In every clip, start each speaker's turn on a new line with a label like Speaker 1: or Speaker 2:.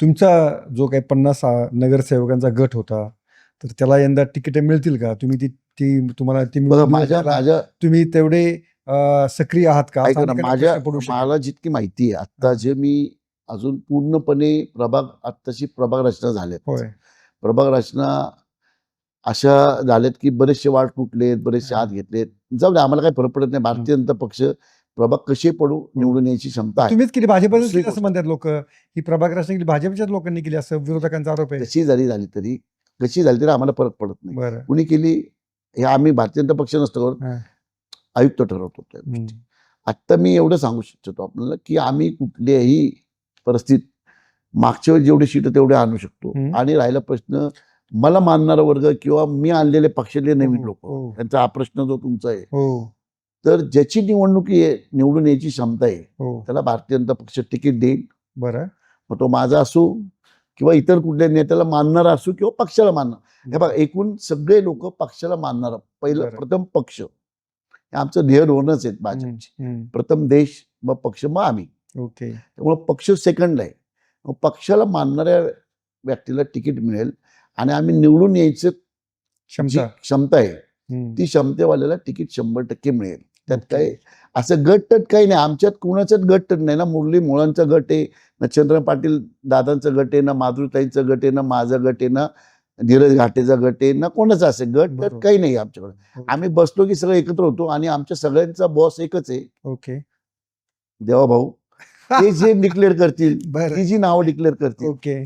Speaker 1: तुमचा जो काही पन्नास नगरसेवकांचा गट होता तर त्याला यंदा तिकीट मिळतील का? तुम्ही ती ती तुम्हाला ती
Speaker 2: माझ्या माझ्या
Speaker 1: तुम्ही तेवढे सक्रिय आहात का?
Speaker 2: माझ्या. मला जितकी माहिती आहे आता जे मी अजून पूर्णपणे प्रभाग आत्ताची प्रभाग रचना झाल्यात
Speaker 1: होय.
Speaker 2: प्रभाग रचना अशा झाल्यात की बरेचसे वाट तुटलेत बरेचसे हात घेतलेत. जाऊ दे आम्हाला काही फरक पडत नाही. भारतीय जनता पक्ष प्रभाग कसे पडू निवडून यायची क्षमता आहे
Speaker 1: तुम्हीच केली भाजपच केली असं. म्हणतात लोक ही प्रभाग रचना केली भाजपच्याच लोकांनी केली असं विरोधकांचा आरोप आहे
Speaker 2: कशी जरी झाली तरी कशी झाली तरी आम्हाला फरक पडत नाही कुणी केली हे आम्ही भारतीय जनता पक्ष नसतो. आयुक्त ठरवतो त्या. गोष्टी. आत्ता मी एवढं सांगू शकतो आपल्याला की आम्ही कुठल्याही परिस्थितीत मागच्या वेळी जेवढे सीट तेवढे आणू शकतो. आणि राहिला प्रश्न मला मानणारा वर्ग किंवा मी आणलेले पक्षातले नवीन
Speaker 1: हो,
Speaker 2: लोक
Speaker 1: हो.
Speaker 2: त्यांचा हा प्रश्न जो तुमचा आहे
Speaker 1: हो
Speaker 2: तर ज्याची निवडणूक आहे निवडून यायची क्षमता आहे
Speaker 1: हो.
Speaker 2: त्याला भारतीय जनता पक्ष तिकीट देईल.
Speaker 1: बरं.
Speaker 2: मग तो माझा असो किंवा इतर कुठल्या नेत्याला मानणारा असो किंवा पक्षाला मानणार. हे बघा एकूण सगळे लोक पक्षाला मानणार. पहिलं. प्रथम पक्ष. हे आमचं ध्येय धोरणच आहेत भाजपची. प्रथम देश मग पक्ष मग आम्ही.
Speaker 1: ओके.
Speaker 2: त्यामुळे पक्ष सेकंडला आहे. मग पक्षाला मानणाऱ्या व्यक्तीला तिकीट मिळेल आणि आम्ही निवडून यायचं
Speaker 1: क्षमता.
Speaker 2: क्षमता आहे. ती क्षमतेवाल्याला तिकीट शंभर टक्के मिळेल. त्यात. काय असं गट तट काही नाही. आमच्यात कुणाचाच गट तट नाही ना. मुरली मुळांचा गट आहे ना चंद्र पाटील दादांचा गट आहे ना माधुरीताईंचा गट आहे ना माझा गट आहे ना धीरज घाटेचा गट आहे ना कोणाचा असेल गट. तट काही नाही आमच्याकडे. आम्ही बसलो की सगळं एकत्र होतो आणि आमच्या सगळ्यांचा बॉस एकच आहे.
Speaker 1: ओके.
Speaker 2: देवा भाऊ ते जे डिक्लेअर करतील ती जी नावं डिक्लेअर करतील
Speaker 1: ओके.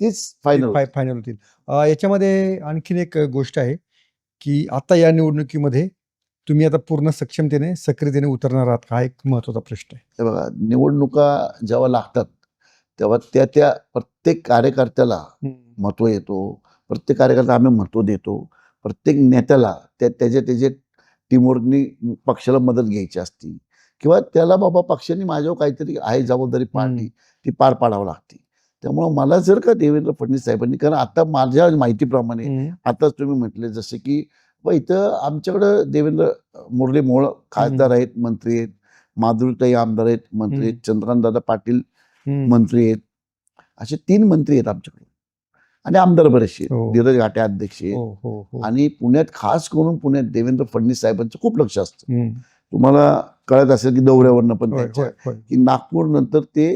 Speaker 2: तीच फायनल
Speaker 1: फाय फायनल होतील. याच्यामध्ये आणखीन एक गोष्ट आहे की आता या निवडणुकीमध्ये तुम्ही आता पूर्ण सक्षमतेने सक्रियतेने उतरणार आहात का? हा एक महत्त्वाचा प्रश्न आहे.
Speaker 2: हे बघा निवडणुका जेव्हा लागतात तेव्हा त्या त्या प्रत्येक कार्यकर्त्याला महत्त्व येतो. प्रत्येक कार्यकर्ता आम्ही महत्त्व देतो. प्रत्येक नेत्याला त्या त्याच्या त्याच्या टीमवर्कनी पक्षाला मदत घ्यायची असती. किंवा त्याला बाबा पक्षाने माझ्यावर काहीतरी आहे जबाबदारी पाडली ती पार पाडावं लागते. त्यामुळं मला जर का देवेंद्र फडणवीस साहेबांनी कारण आता माझ्या माहितीप्रमाणे. आताच तुम्ही म्हटले जसे की ब इथं आमच्याकडं देवेंद्र मुरली मोळ खासदार आहेत मंत्री आहेत. माधुरीताई आमदार आहेत मंत्री आहेत. चंद्रकांतदादा पाटील. मंत्री आहेत. असे तीन मंत्री आहेत आमच्याकडे. आणि आमदार बरेचसे.
Speaker 1: हो.
Speaker 2: धीरज घाटे अध्यक्ष आहेत.
Speaker 1: हो हो
Speaker 2: आणि पुण्यात खास करून पुण्यात देवेंद्र फडणवीस साहेबांचं खूप लक्ष असतं. तुम्हाला कळत असेल की दौऱ्यावरनं पण की नागपूर नंतर ते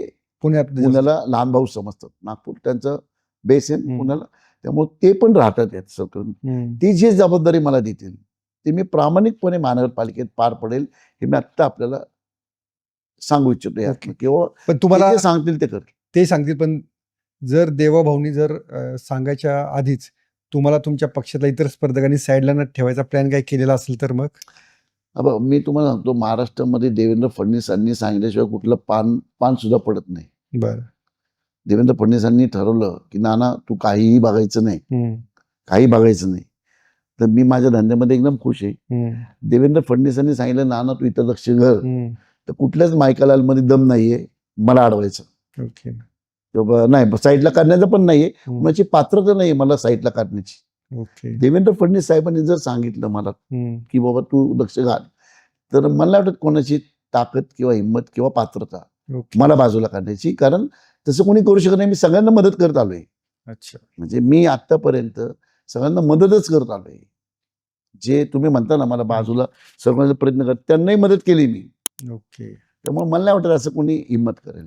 Speaker 1: पुण्यात
Speaker 2: पुण्याला लहान भाऊ समजतात. नागपूर त्यांचं बेस आहे. पुण्याला त्यामुळे ते पण राहतात यात सगळं. ती जी जबाबदारी मला देतील ती मी प्रामाणिकपणे महानगरपालिकेत पार पडेल हे मी आत्ता आपल्याला सांगू इच्छितो यात
Speaker 1: ओके.
Speaker 2: किंवा
Speaker 1: पण तुम्हाला
Speaker 2: सांगतील ते कर
Speaker 1: ते सांगतील पण जर देवाभाऊनी जर सांगायच्या आधीच तुम्हाला तुमच्या पक्षातल्या इतर स्पर्धकांनी साईडला न ठेवायचा प्लॅन काय केलेला असेल तर मग?
Speaker 2: अब मी तुम्हाला सांगतो महाराष्ट्रामध्ये देवेंद्र फडणवीसांनी सांगितल्याशिवाय कुठलं पान पान सुद्धा पडत नाही.
Speaker 1: बरं.
Speaker 2: देवेंद्र फडणवीसांनी ठरवलं की नाना तू काहीही बघायचं नाही. काही बघायचं नाही. तर मी माझ्या धंद्यामध्ये एकदम खुश आहे. देवेंद्र फडणवीसांनी सांगितलं नाना तू इथं लक्ष घाल.
Speaker 1: हम्म.
Speaker 2: तर कुठल्याच मायकालाल मध्ये दम नाहीये मला अडवायचं. नाही साईडला काढण्याचं पण नाहीये. कुणाची पात्रता नाही मला साईडला काढण्याची. देवेंद्र फडणवीस साहेबांनी जर सांगितलं मला. की बाबा तू लक्ष घाल. तर मला वाटत कोणाची ताकद किंवा हिंमत किंवा पात्रता मला बाजूला काढण्याची. कारण तसं कोणी करू शकत नाही. मी सगळ्यांना मदत करत आलोय.
Speaker 1: अच्छा.
Speaker 2: म्हणजे मी आतापर्यंत सगळ्यांना मदतच करत आलोय. जे तुम्ही म्हणता ना मला बाजूला सर्वांचा प्रयत्न करत त्यांनाही मदत केली मी.
Speaker 1: ओके.
Speaker 2: त्यामुळे मला नाही वाटत असं कोणी हिंमत करेल.